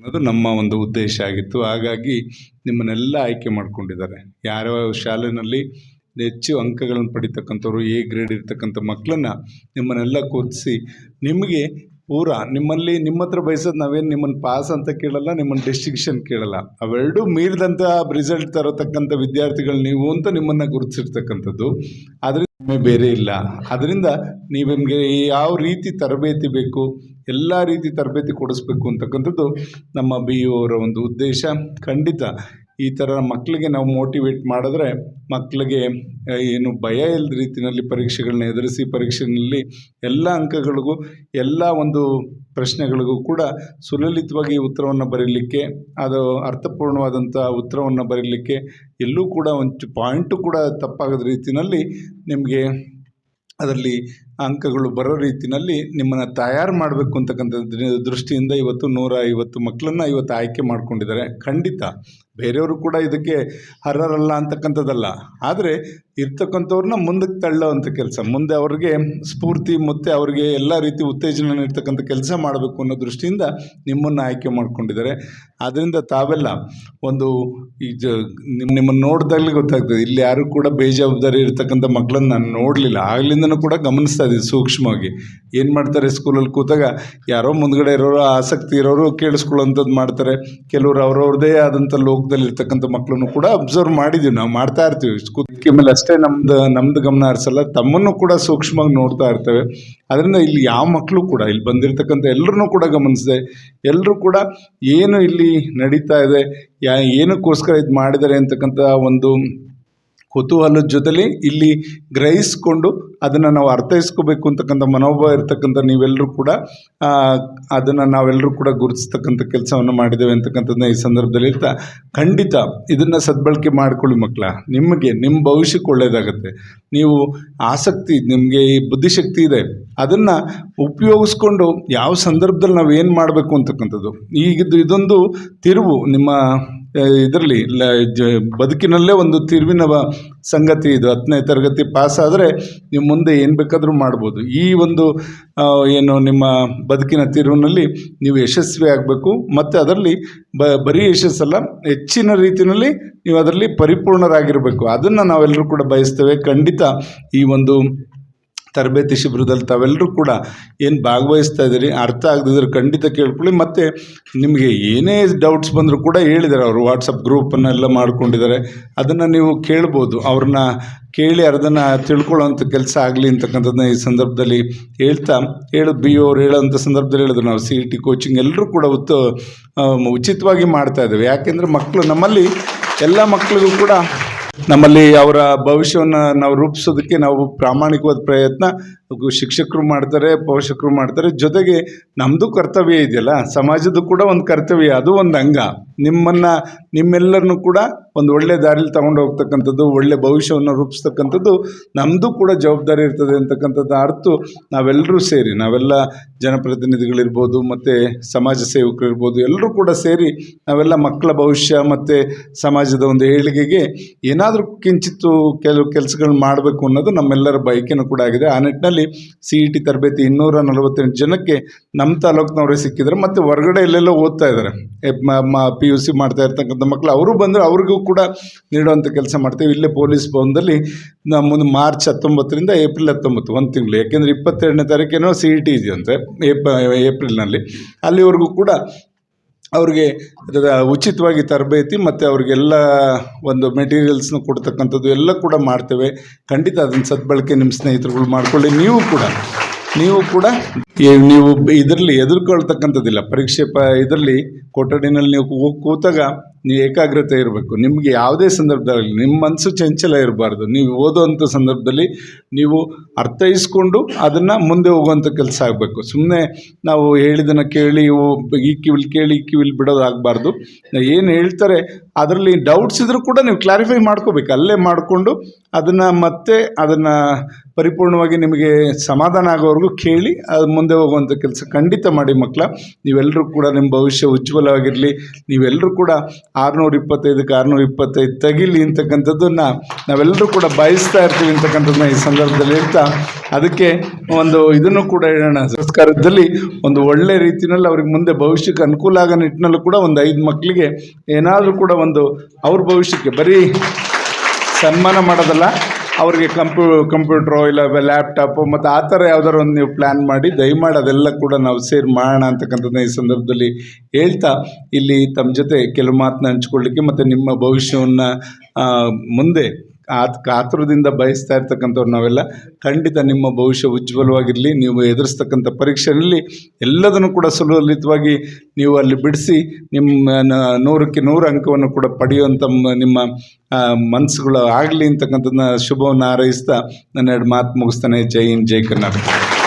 ಅನ್ನೋದು ನಮ್ಮ ಒಂದು ಉದ್ದೇಶ ಆಗಿತ್ತು. ಹಾಗಾಗಿ ನಿಮ್ಮನ್ನೆಲ್ಲ ಆಯ್ಕೆ ಮಾಡಿಕೊಂಡಿದ್ದಾರೆ. ಯಾರ್ಯಾವ ಶಾಲೆಯಲ್ಲಿ ಹೆಚ್ಚು ಅಂಕಗಳನ್ನು ಪಡಿತಕ್ಕಂಥವ್ರು ಎ ಗ್ರೇಡ್ ಇರ್ತಕ್ಕಂಥ ಮಕ್ಕಳನ್ನ ನಿಮ್ಮನ್ನೆಲ್ಲ ಕೂರಿಸಿ ನಿಮಗೆ ಪೂರ ನಿಮ್ಮಲ್ಲಿ ನಿಮ್ಮ ಹತ್ರ ಬಯಸೋದು ನಾವೇನು ನಿಮ್ಮನ್ನು ಪಾಸ್ ಅಂತ ಕೇಳಲ್ಲ ನಿಮ್ಮನ್ನು ಡಿಸ್ಟಿಂಕ್ಷನ್ ಕೇಳಲ್ಲ. ಅವೆರಡೂ ಮೀರಿದಂಥ ರಿಸಲ್ಟ್ ತರತಕ್ಕಂಥ ವಿದ್ಯಾರ್ಥಿಗಳು ನೀವು ಅಂತ ನಿಮ್ಮನ್ನು ಗುರುತಿಸಿರ್ತಕ್ಕಂಥದ್ದು. ಅದರಿಂದ ಬೇರೆ ಇಲ್ಲ. ಅದರಿಂದ ನೀವು ನಿಮಗೆ ಯಾವ ರೀತಿ ತರಬೇತಿ ಬೇಕು, ಎಲ್ಲ ರೀತಿ ತರಬೇತಿ ಕೊಡಿಸ್ಬೇಕು ಅಂತಕ್ಕಂಥದ್ದು ನಮ್ಮ ಬಿ ಅವರ ಒಂದು ಉದ್ದೇಶ. ಖಂಡಿತ ಈ ಥರ ಮಕ್ಕಳಿಗೆ ನಾವು ಮೋಟಿವೇಟ್ ಮಾಡಿದ್ರೆ ಮಕ್ಕಳಿಗೆ ಏನು ಭಯ ಇಲ್ಲದ ರೀತಿಯಲ್ಲಿ ಪರೀಕ್ಷೆಗಳನ್ನ ಎದುರಿಸಿ ಪರೀಕ್ಷೆಯಲ್ಲಿ ಎಲ್ಲ ಅಂಕಗಳಿಗೂ, ಎಲ್ಲ ಒಂದು ಪ್ರಶ್ನೆಗಳಿಗೂ ಕೂಡ ಸುಲಲಿತವಾಗಿ ಉತ್ತರವನ್ನು ಬರೀಲಿಕ್ಕೆ, ಅದು ಅರ್ಥಪೂರ್ಣವಾದಂಥ ಉತ್ತರವನ್ನು ಬರೀಲಿಕ್ಕೆ ಎಲ್ಲೂ ಕೂಡ ಒಂದು ಪಾಯಿಂಟು ಕೂಡ ತಪ್ಪಾಗದ ರೀತಿಯಲ್ಲಿ ನಿಮಗೆ ಅದರಲ್ಲಿ ಅಂಕಗಳು ಬರೋ ರೀತಿಯಲ್ಲಿ ನಿಮ್ಮನ್ನು ತಯಾರು ಮಾಡಬೇಕು ಅಂತಕ್ಕಂಥ ದೃಷ್ಟಿಯಿಂದ ಇವತ್ತು ನೂರ ಐವತ್ತು ಮಕ್ಕಳನ್ನು ಇವತ್ತು ಆಯ್ಕೆ ಮಾಡ್ಕೊಂಡಿದ್ದಾರೆ. ಖಂಡಿತ. ಬೇರೆಯವರು ಕೂಡ ಇದಕ್ಕೆ ಅರ್ಹರಲ್ಲ ಅಂತಕ್ಕಂಥದ್ದಲ್ಲ. ಆದರೆ ಇರ್ತಕ್ಕಂಥವ್ರನ್ನ ಮುಂದಕ್ಕೆ ತಳ್ಳೋ ತಳ್ಳೋವಂಥ ಕೆಲಸ, ಮುಂದೆ ಅವ್ರಿಗೆ ಸ್ಫೂರ್ತಿ ಮತ್ತು ಅವ್ರಿಗೆ ಎಲ್ಲ ರೀತಿ ಉತ್ತೇಜನ ನೀಡ್ತಕ್ಕಂಥ ಕೆಲಸ ಮಾಡಬೇಕು ಅನ್ನೋ ದೃಷ್ಟಿಯಿಂದ ನಿಮ್ಮನ್ನು ಆಯ್ಕೆ ಮಾಡಿಕೊಂಡಿದ್ದಾರೆ. ಆದ್ದರಿಂದ ತಾವೆಲ್ಲ ಒಂದು ಈ ಜ ನಿಮ್ಮ ನಿಮ್ಮನ್ನು ನೋಡಿದಾಗಲೇ ಗೊತ್ತಾಗ್ತದೆ. ಇಲ್ಲಿ ಯಾರು ಕೂಡ ಬೇಜವಾಬ್ದಾರಿ ಇರ್ತಕ್ಕಂಥ ಮಕ್ಕಳನ್ನು ನಾನು ನೋಡಲಿಲ್ಲ. ಆಗಲಿಂದನೂ ಕೂಡ ಗಮನಿಸ್ತಾ ಇದ್ದೀನಿ ಸೂಕ್ಷ್ಮವಾಗಿ. ಏನು ಮಾಡ್ತಾರೆ ಸ್ಕೂಲಲ್ಲಿ ಕೂತಾಗ? ಯಾರೋ ಮುಂದ್ಗಡೆ ಇರೋರು ಆಸಕ್ತಿ ಇರೋರು ಕೇಳಿಸ್ಕೊಳ್ಳೋಂಥದ್ದು ಮಾಡ್ತಾರೆ. ಕೆಲವರು ಅವ್ರವ್ರದೇ ಆದಂಥ ಲೋಕದಲ್ಲಿ ಇರ್ತಕ್ಕಂಥ ಮಕ್ಕಳನ್ನು ಕೂಡ ಅಬ್ಸರ್ವ್ ಮಾಡಿದ್ದೀವಿ. ನಾವು ಮಾಡ್ತಾ ಇರ್ತೀವಿ. ಕೂತ್ಕೆ ಮೇಲೆ ಅಷ್ಟೇ ನಮ್ದು ನಮ್ದು ಗಮನ ಹರಿಸಲ್ಲ. ತಮ್ಮನ್ನು ಕೂಡ ಸೂಕ್ಷ್ಮವಾಗಿ ನೋಡ್ತಾ ಇರ್ತೇವೆ. ಅದರಿಂದ ಇಲ್ಲಿ ಯಾವ ಮಕ್ಕಳು ಕೂಡ, ಇಲ್ಲಿ ಬಂದಿರತಕ್ಕಂಥ ಎಲ್ಲರನ್ನೂ ಕೂಡ ಗಮನಿಸಿದೆ. ಎಲ್ಲರೂ ಕೂಡ ಏನು ಇಲ್ಲಿ ನಡೀತಾ ಇದೆ, ಯಾ, ಏನಕ್ಕೋಸ್ಕರ ಇದು ಮಾಡಿದ್ದಾರೆ ಅಂತಕ್ಕಂಥ ಒಂದು ಕುತೂಹಲದ ಜೊತೆಲಿ ಇಲ್ಲಿ ಗ್ರಹಿಸ್ಕೊಂಡು ಅದನ್ನು ನಾವು ಅರ್ಥೈಸ್ಕೋಬೇಕು ಅಂತಕ್ಕಂಥ ಮನೋಭಾವ ಇರ್ತಕ್ಕಂಥ ನೀವೆಲ್ಲರೂ ಕೂಡ ಅದನ್ನು ನಾವೆಲ್ಲರೂ ಕೂಡ ಗುರುತಿಸ್ತಕ್ಕಂಥ ಕೆಲಸವನ್ನು ಮಾಡಿದ್ದೇವೆ ಅಂತಕ್ಕಂಥದ್ದನ್ನ ಈ ಸಂದರ್ಭದಲ್ಲಿ ಇರ್ತಾ ಖಂಡಿತ ಇದನ್ನು ಸದ್ಬಳಕೆ ಮಾಡ್ಕೊಳ್ಳಿ ಮಕ್ಕಳ. ನಿಮಗೆ ನಿಮ್ಮ ಭವಿಷ್ಯಕ್ಕೆ ಒಳ್ಳೆಯದಾಗತ್ತೆ ನೀವು ಆಸಕ್ತಿ, ನಿಮಗೆ ಈ ಬುದ್ಧಿಶಕ್ತಿ ಇದೆ. ಅದನ್ನು ಉಪಯೋಗಿಸ್ಕೊಂಡು ಯಾವ ಸಂದರ್ಭದಲ್ಲಿ ನಾವು ಏನು ಮಾಡಬೇಕು ಅಂತಕ್ಕಂಥದ್ದು. ಈಗಿದ್ದು ಇದೊಂದು ತಿರುವು ನಿಮ್ಮ ಇದರಲ್ಲಿ ಬದುಕಿನಲ್ಲೇ ಒಂದು ತಿರುವಿನ ಸಂಗತಿ ಇದು. ಹತ್ತನೇ ತರಗತಿ ಪಾಸ್ ಆದರೆ ನೀವು ಮುಂದೆ ಏನು ಬೇಕಾದರೂ ಮಾಡ್ಬೋದು. ಈ ಒಂದು ಏನು ನಿಮ್ಮ ಬದುಕಿನ ತಿರುವಿನಲ್ಲಿ ನೀವು ಯಶಸ್ವಿ ಆಗಬೇಕು. ಮತ್ತು ಅದರಲ್ಲಿ ಬ, ಬರೀ ಯಶಸ್ಸಲ್ಲ, ಹೆಚ್ಚಿನ ರೀತಿಯಲ್ಲಿ ನೀವು ಅದರಲ್ಲಿ ಪರಿಪೂರ್ಣರಾಗಿರಬೇಕು. ಅದನ್ನು ನಾವೆಲ್ಲರೂ ಕೂಡ ಬಯಸ್ತೇವೆ. ಖಂಡಿತ ಈ ಒಂದು ತರಬೇತಿ ಶಿಬಿರದಲ್ಲಿ ತಾವೆಲ್ಲರೂ ಕೂಡ ಏನು ಭಾಗವಹಿಸ್ತಾ ಇದ್ದೀರಿ, ಅರ್ಥ ಆಗದಿದ್ರೆ ಖಂಡಿತ ಕೇಳ್ಕೊಳ್ಳಿ. ಮತ್ತು ನಿಮಗೆ ಏನೇ ಡೌಟ್ಸ್ ಬಂದರೂ ಕೂಡ ಹೇಳಿದ್ದಾರೆ ಅವರು ವಾಟ್ಸಪ್ ಗ್ರೂಪನ್ನೆಲ್ಲ ಮಾಡ್ಕೊಂಡಿದ್ದಾರೆ. ಅದನ್ನು ನೀವು ಕೇಳ್ಬೋದು. ಅವ್ರನ್ನ ಕೇಳಿ ಅದನ್ನು ತಿಳ್ಕೊಳ್ಳೋವಂಥ ಕೆಲಸ ಆಗಲಿ ಅಂತಕ್ಕಂಥದ್ದನ್ನ ಈ ಸಂದರ್ಭದಲ್ಲಿ ಹೇಳ್ತಾ, ಹೇಳು ಬಿ ಅವ್ರು ಹೇಳೋಂಥ ಸಂದರ್ಭದಲ್ಲಿ ಹೇಳಿದ್ರು. ನಾವು ಸಿ ಇ ಟಿ ಕೋಚಿಂಗ್ ಎಲ್ಲರೂ ಕೂಡ ಉತ್ತ ಉಚಿತವಾಗಿ ಮಾಡ್ತಾ ಇದ್ದೇವೆ. ಯಾಕೆಂದರೆ ಮಕ್ಕಳು ನಮ್ಮಲ್ಲಿ, ಎಲ್ಲ ಮಕ್ಕಳಿಗೂ ಕೂಡ ನಮ್ಮಲ್ಲಿ ಅವರ ಭವಿಷ್ಯವನ್ನು ನಾವು ರೂಪಿಸೋದಕ್ಕೆ ನಾವು ಪ್ರಾಮಾಣಿಕವಾದ ಪ್ರಯತ್ನ ಶಿಕ್ಷಕರು ಮಾಡ್ತಾರೆ, ಪೋಷಕರು ಮಾಡ್ತಾರೆ. ಜೊತೆಗೆ ನಮ್ಮದು ಕರ್ತವ್ಯ ಇದೆಯಲ್ಲ, ಸಮಾಜದ್ದು ಕೂಡ ಒಂದು ಕರ್ತವ್ಯ, ಅದು ಒಂದು ಅಂಗ. ನಿಮ್ಮನ್ನು, ನಿಮ್ಮೆಲ್ಲರನ್ನು ಕೂಡ ಒಂದು ಒಳ್ಳೆ ದಾರಿಲಿ ತಗೊಂಡು ಹೋಗ್ತಕ್ಕಂಥದ್ದು, ಒಳ್ಳೆ ಭವಿಷ್ಯವನ್ನು ರೂಪಿಸ್ತಕ್ಕಂಥದ್ದು ನಮ್ಮದು ಕೂಡ ಜವಾಬ್ದಾರಿ ಇರ್ತದೆ ಅಂತಕ್ಕಂಥದ್ದು ಅರ್ಥ ನಾವೆಲ್ಲರೂ ಸೇರಿ, ನಾವೆಲ್ಲ ಜನಪ್ರತಿನಿಧಿಗಳಿರ್ಬೋದು, ಮತ್ತು ಸಮಾಜ ಸೇವಕರಿರ್ಬೋದು, ಎಲ್ಲರೂ ಕೂಡ ಸೇರಿ ನಾವೆಲ್ಲ ಮಕ್ಕಳ ಭವಿಷ್ಯ ಮತ್ತು ಸಮಾಜದ ಒಂದು ಏಳಿಗೆಗೆ ಏನಾದರೂ ಕಿಂಚಿತ್ತು ಕೆಲವು ಕೆಲಸಗಳನ್ನ ಮಾಡಬೇಕು ಅನ್ನೋದು ನಮ್ಮೆಲ್ಲರ ಬಯಕೆನೂ ಕೂಡ ಆಗಿದೆ. ಆ ನಿಟ್ಟಿನಲ್ಲಿ ಸಿ ಇ ಟಿ ತರಬೇತಿ ಇನ್ನೂರ ನಲವತ್ತೆಂಟು ಜನಕ್ಕೆ ನಮ್ಮ ತಾಲೂಕಿನವರೇ ಸಿಕ್ಕಿದ್ದಾರೆ. ಮತ್ತು ಹೊರಗಡೆ ಎಲ್ಲೆಲ್ಲೋ ಓದ್ತಾ ಇದ್ದಾರೆ. ಪಿ ಯು ಸಿ ಮಾಡ್ತಾ ಇರ್ತಕ್ಕಂಥ ಮಕ್ಕಳು ಅವರು ಬಂದರೆ ಅವ್ರಿಗೂ ಕೂಡ ನೀಡುವಂಥ ಕೆಲಸ ಮಾಡ್ತೀವಿ. ಇಲ್ಲೇ ಪೊಲೀಸ್ ಭವನದಲ್ಲಿ ಒಂದು ಮಾರ್ಚ್ ಹತ್ತೊಂಬತ್ತರಿಂದ ಏಪ್ರಿಲ್ ಹತ್ತೊಂಬತ್ತು, ಒಂದು ತಿಂಗಳು. ಯಾಕೆಂದರೆ ಇಪ್ಪತ್ತೆರಡನೇ ತಾರೀಕೇನೋ ಸಿ ಇ ಟಿ ಇದೆಯಂತೆ ಏಪ್ ಏಪ್ರಿಲ್ನಲ್ಲಿ. ಅಲ್ಲಿವರೆಗೂ ಕೂಡ ಅವ್ರಿಗೆ ಉಚಿತವಾಗಿ ತರಬೇತಿ ಮತ್ತು ಅವ್ರಿಗೆಲ್ಲ ಒಂದು ಮೆಟೀರಿಯಲ್ಸ್ನ ಕೊಡ್ತಕ್ಕಂಥದ್ದು ಎಲ್ಲ ಕೂಡ ಮಾಡ್ತೇವೆ. ಖಂಡಿತ ಅದನ್ನು ಸದ್ಬಳಕೆ ನಿಮ್ಮ ಸ್ನೇಹಿತರುಗಳು ಮಾಡ್ಕೊಳ್ಳಿ. ನೀವು ಕೂಡ ನೀವು ಕೂಡ ನೀವು ಇದರಲ್ಲಿ ಎದುರ್ಕೊಳ್ತಕ್ಕಂಥದ್ದಿಲ್ಲ. ಪರೀಕ್ಷೆ ಪ, ಇದರಲ್ಲಿ ಕೊಠಡಿನಲ್ಲಿ ನೀವು ಹೋಗಿ ಕೂತಾಗ ನೀವು ಏಕಾಗ್ರತೆ ಇರಬೇಕು. ನಿಮಗೆ ಯಾವುದೇ ಸಂದರ್ಭದಲ್ಲಿ ನಿಮ್ಮ ಮನಸ್ಸು ಚಂಚಲ ಇರಬಾರ್ದು. ನೀವು ಓದುವಂಥ ಸಂದರ್ಭದಲ್ಲಿ ನೀವು ಅರ್ಥೈಸ್ಕೊಂಡು ಅದನ್ನು ಮುಂದೆ ಹೋಗುವಂಥ ಕೆಲಸ ಆಗಬೇಕು. ಸುಮ್ಮನೆ ನಾವು ಹೇಳಿದ್ದನ್ನು ಕೇಳಿ ಈ ಕಿವಿಲ್ ಕೇಳಿ, ಈ ಕಿವಿಲ್ ಬಿಡೋದಾಗಬಾರ್ದು ಏನು ಹೇಳ್ತಾರೆ, ಅದರಲ್ಲಿ ಡೌಟ್ಸ್ ಇದ್ರೂ ಕೂಡ ನೀವು ಕ್ಲಾರಿಫೈ ಮಾಡ್ಕೋಬೇಕು. ಅಲ್ಲೇ ಮಾಡಿಕೊಂಡು ಅದನ್ನು ಮತ್ತೆ ಅದನ್ನು ಪರಿಪೂರ್ಣವಾಗಿ ನಿಮಗೆ ಸಮಾಧಾನ ಆಗೋವರೆಗೂ ಕೇಳಿ, ಅದು ಮುಂದೆ ಹೋಗುವಂಥ ಕೆಲಸ ಖಂಡಿತ ಮಾಡಿ ಮಕ್ಕಳ ನೀವೆಲ್ಲರೂ ಕೂಡ ನಿಮ್ಮ ಭವಿಷ್ಯ ಉಜ್ವಲವಾಗಿರಲಿ. ನೀವೆಲ್ಲರೂ ಕೂಡ ಆರುನೂರ ಇಪ್ಪತ್ತೈದಕ್ಕೆ ಆರುನೂರ ಇಪ್ಪತ್ತೈದು ತೆಗಿಲಿ ಅಂತಕ್ಕಂಥದ್ದನ್ನು ನಾವೆಲ್ಲರೂ ಕೂಡ ಬಯಸ್ತಾ ಇರ್ತೀವಿ ಅಂತಕ್ಕಂಥದ್ದನ್ನ ಈ ಸಂದರ್ಭದಲ್ಲಿ ಇರ್ತಾ ಅದಕ್ಕೆ ಒಂದು ಇದನ್ನು ಕೂಡ ಹೇಳೋಣ. ಸಂಸ್ಕಾರದಲ್ಲಿ ಒಂದು ಒಳ್ಳೆ ರೀತಿಯಲ್ಲಿ ಅವ್ರಿಗೆ ಮುಂದೆ ಭವಿಷ್ಯಕ್ಕೆ ಅನುಕೂಲ ಆಗೋ ನಿಟ್ಟಿನಲ್ಲೂ ಕೂಡ ಒಂದು ಐದು ಮಕ್ಕಳಿಗೆ ಏನಾದರೂ ಕೂಡ ಒಂದು ಅವ್ರ ಭವಿಷ್ಯಕ್ಕೆ ಬರೀ ಸನ್ಮಾನ ಮಾಡೋದಲ್ಲ, ಅವ್ರಿಗೆ ಕಂಪ್ಯೂ, ಕಂಪ್ಯೂಟ್ರೋ ಇಲ್ಲ ಲ್ಯಾಪ್ಟಾಪು, ಮತ್ತು ಆ ಥರ ಯಾವ್ದಾರು ಒಂದು ನೀವು ಪ್ಲ್ಯಾನ್ ಮಾಡಿ, ದಯಮಾಡಿ ಅದೆಲ್ಲ ಕೂಡ ನಾವು ಸೇರಿ ಮಾಡೋಣ ಅಂತಕ್ಕಂಥದ್ದನ್ನ ಈ ಸಂದರ್ಭದಲ್ಲಿ ಹೇಳ್ತಾ ಇಲ್ಲಿ ತಮ್ಮ ಜೊತೆ ಕೆಲವು ಮಾತನ್ನ ಹಂಚ್ಕೊಳ್ಳಿಕ್ಕೆ ಮತ್ತು ನಿಮ್ಮ ಭವಿಷ್ಯವನ್ನು ಮುಂದೆ ಆತ್ ಕಾತುರದಿಂದ ಬಯಸ್ತಾ ಇರ್ತಕ್ಕಂಥವ್ರು ನಾವೆಲ್ಲ, ಖಂಡಿತ ನಿಮ್ಮ ಭವಿಷ್ಯ ಉಜ್ವಲವಾಗಿರಲಿ, ನೀವು ಎದುರಿಸ್ತಕ್ಕಂಥ ಪರೀಕ್ಷೆಯಲ್ಲಿ ಎಲ್ಲದನ್ನು ಕೂಡ ಸುಲಲಿತವಾಗಿ ನೀವು ಅಲ್ಲಿ ಬಿಡಿಸಿ, ನಿಮ್ಮ ನೂರಕ್ಕೆ ನೂರು ಅಂಕವನ್ನು ಕೂಡ ಪಡೆಯುವಂಥ ನಿಮ್ಮ ಮನಸ್ಸುಗಳು ಆಗಲಿ ಅಂತಕ್ಕಂಥದ್ದನ್ನ ಶುಭವನ್ನು ಹಾರೈಸ್ತಾ ನನ್ನ ಎರಡು ಮಾತು ಮುಗಿಸ್ತಾನೆ. ಜೈ ಹಿಂದ್, ಜೈ ಕರ್ನಾಟಕ.